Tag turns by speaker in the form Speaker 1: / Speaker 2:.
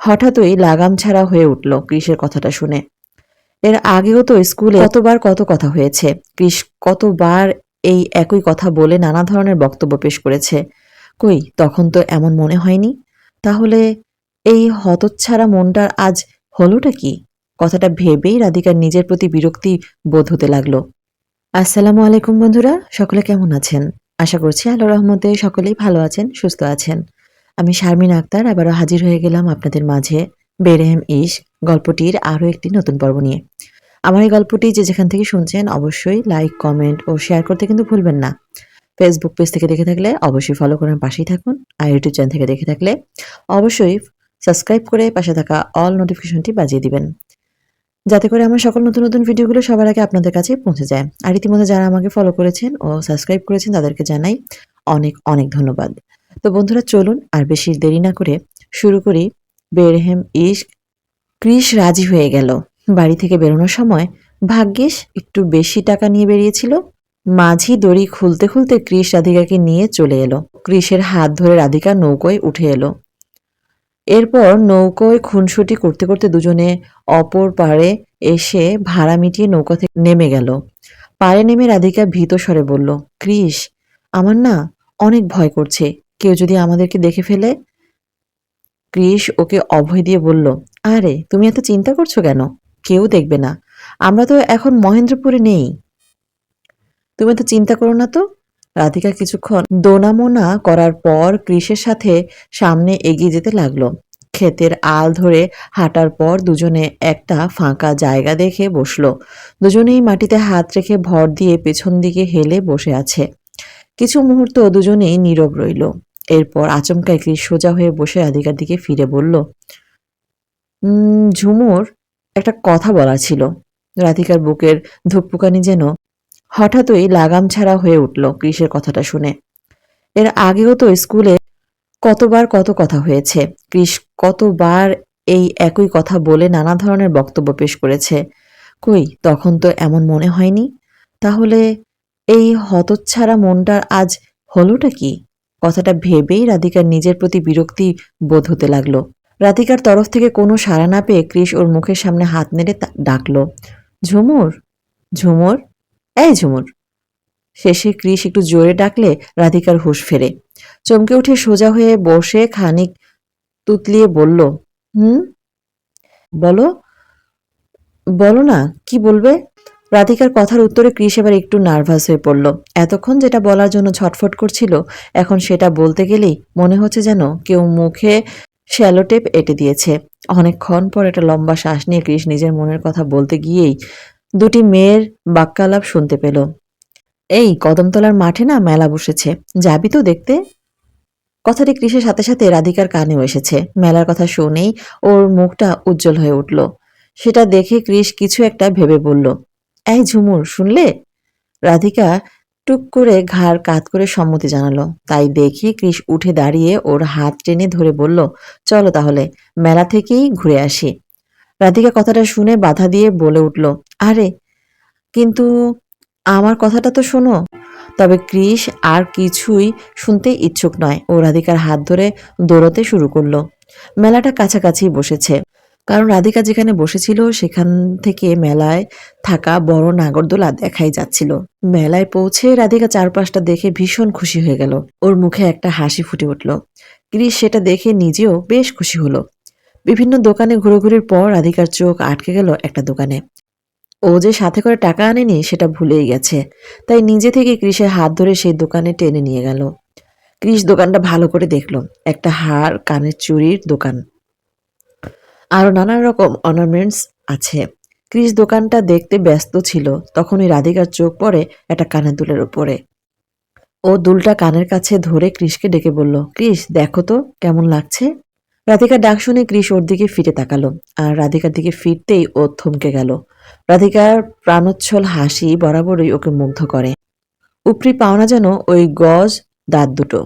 Speaker 1: হঠাৎই লাগাম ছাড়া হয়ে উঠল ক্রিসের কথাটা শুনে। এর আগেও তো স্কুলে কতবার কত কথা হয়েছে। ক্রিস কতবার এই একই কথা বলে নানা ধরনের বক্তব্য পেশ করেছে। কই, তখন তো এমন মনে হয়নি? তাহলে এই হতচ্ছাড়া মনটার আজ হলোটা কি? কথাটা ভেবেই রাধিকার নিজের প্রতি বিরক্তি বোধ হতে লাগল। আসসালামু আলাইকুম বন্ধুরা, সকলে কেমন আছেন? আশা করছি আল্লাহ রহমতে সকলেই ভালো আছেন, সুস্থ আছেন। আমি শারমিন আক্তার, আবারও হাজির হয়ে গেলাম আপনাদের মাঝে বেরেহেম ইশ, গল্পটির আরও একটি নতুন পর্ব নিয়ে। আমার এই গল্পটি যে যেখান থেকে শুনছেন অবশ্যই লাইক, কমেন্ট ও শেয়ার করতে কিন্তু ভুলবেন না। ফেসবুক পেজ থেকে দেখে থাকলে অবশ্যই ফলো করার পাশেই থাকুন। আর ইউটিউব চ্যানেল থেকে দেখে থাকলে অবশ্যই সাবস্ক্রাইব করে পাশে থাকা অল নোটিফিকেশনটি বাজিয়ে দিবেন। যাতে করে আমার সকল নতুন নতুন ভিডিওগুলো সবার আগে আপনাদের কাছে পৌঁছে যায়। আর ইতিমধ্যে যারা আমাকে ফলো করেছেন ও সাবস্ক্রাইব করেছেন তাদেরকে জানাই অনেক অনেক ধন্যবাদ। তো বন্ধুরা চলুন আর বেশি দেরি না করে শুরু করি বেরহেম ইশক। ক্রিস রাজি হয়ে গেল। বাড়ি থেকে বেরোনোর সময় ভাগ্যিস একটু বেশি টাকা নিয়ে বেরিয়েছিল। মাঝি দড়ি খুলতে খুলতে ক্রিস রাধিকাকে নিয়ে চলে এলো। ক্রিসের হাত ধরে রাধিকা নৌকোয় উঠে এলো। এরপর নৌকোয় খুনসুটি করতে করতে দুজনে অপর পাড়ে এসে ভাড়া মিটিয়ে নৌকা থেকে নেমে গেল। পাড়ে নেমে রাধিকা ভীত স্বরে বলল ক্রিস আমার না অনেক ভয় করছে। কেউ যদি আমাদেরকে দেখে ফেলে? ক্রিস ওকে অভয় দিয়ে বলল, আরে, তুমি এত চিন্তা করছ কেন? কেউ দেখবে না। আমরা তো এখন মহেন্দ্রপুরে নেই। তুমি তো চিন্তা করো না তো? রাধিকা কিছুক্ষণ দোনামোনা করার পর ক্রিসের সাথে সামনে এগিয়ে যেতে লাগল। ক্ষেতের আল ধরে হাঁটার পর দুজনে একটা ফাঁকা জায়গা দেখে বসল। দুজনেই মাটিতে হাত রেখে ভর দিয়ে পেছন দিকে হেলে বসে আছে। কিছু মুহূর্ত দুজনেই নীরব রইল। এরপর আচমকায় ক্রিস সোজা হয়ে বসে রাধিকার দিকে ফিরে বলল "উম, ঝুমুর একটা কথা বলা ছিল। রাধিকার বুকের ধুকপুকানি যেন হঠাৎই লাগাম ছাড়া হয়ে উঠল ক্রিসের কথাটা শুনে। এর আগেও তো স্কুলে কতবার কত কথা হয়েছে। ক্রিস কতবার এই একই কথা বলে নানা ধরনের বক্তব্য পেশ করেছে। কই তখন তো এমন মনে হয়নি। তাহলে এই হতচ্ছাড়া মনটার আজ হলোটা কি? কথাটা ভেবেই রাধিকার নিজের প্রতি বিরক্তি বোধ হতে লাগল। রাধিকার তরফ থেকে কোনো সাড়া না পেয়ে ক্রিস ওর মুখের সামনে হাত নেড়ে ডাকলো, ঝুমুর ঝুমুর, এই ঝুমুর। শেষে ক্রিস একটু জোরে ডাকলে রাধিকার হুঁশ ফেরে। চমকে উঠে সোজা হয়ে বসে খানিক তুতলিয়ে বলল, হুম? বলো বলো না, কি বলবে? রাধিকার কথার উত্তরে ক্রিস এবার একটু নার্ভাস হয়ে পড়ল। এতক্ষণ যেটা বলার জন্য ছটফট করছিল, এখন সেটা বলতে গেলেই মনে হচ্ছে যেন কেউ মুখে শ্যালোটেপ এঁটে দিয়েছে। অনেকক্ষণ পর একটা লম্বা শ্বাস নিয়ে ক্রিস নিজের মনের কথা বলতে গিয়েই দুটি মেয়ের বাক্যালাপ শুনতে পেল। এই, কদমতলার মাঠে না মেলা বসেছে। যাবি তো দেখতে? কথাটি কৃষের সাথে সাথে রাধিকার কানেও এসেছে। মেলার কথা শুনেই ওর মুখটা উজ্জ্বল হয়ে উঠল। সেটা দেখে কৃষ কিছু একটা ভেবে বলল এই ঝুমুর শুনলে রাধিকা টুক করে ঘাড় কাত করে সম্মতি জানালো। তাই দেখি কৃষ উঠে দাঁড়িয়ে ওর হাত টেনে ধরে বলল, চলো তাহলে, মেলা থেকেই ঘুরে আসি। রাধিকা কথাটা শুনে বাধা দিয়ে বলে উঠল, আরে, কিন্তু আমার কথাটা তো শোনো। তবে ক্রিস আর কিছুই শুনতে ইচ্ছুক নয়। ও রাধিকার হাত ধরে দৌড়তে শুরু করল। মেলাটা কাছাকাছি বসেছে। কারণ রাধিকা যেখানে বসেছিল সেখান থেকে মেলায় থাকা বড় নাগরদোলা দেখাই যাচ্ছিল। মেলায় পৌঁছে রাধিকা চারপাশটা দেখে ভীষণ খুশি হয়ে গেল। ওর মুখে একটা হাসি ফুটে উঠল। ক্রিস সেটা দেখে নিজেও বেশ খুশি হলো। বিভিন্ন দোকানে ঘুরোঘুরির পর রাধিকার চোখ আটকে গেল একটা দোকানে। ও যে সাথে করে টাকা আনেনি সেটা ভুলেই গেছে। তাই নিজে থেকে ক্রিসের হাত ধরে সেই দোকানে টেনে নিয়ে গেল। ক্রিস দোকানটা ভালো করে দেখল। একটা হার, কানের চুড়ির দোকান। আরও নানান রকম অর্নামেন্টস আছে। ক্রিস দোকানটা দেখতে ব্যস্ত ছিল। তখনই রাধিকার চোখ পড়ে একটা কানের দুলের উপরে। ও দুলটা কানের কাছে ধরে ক্রিসকে ডেকে বলল ক্রিস দেখো তো কেমন লাগছে? রাধিকার ডাক শুনে ক্রিস ওর দিকে ফিরে তাকালো আর রাধিকার দিকে ফিরতেই ও থমকে গেল। রাধিকার প্রাণোচ্ছল হাসি বরাবরই ওকে মুগ্ধ করে। উপরি পাওনা যেন ওই গজ, দাঁত দুটো।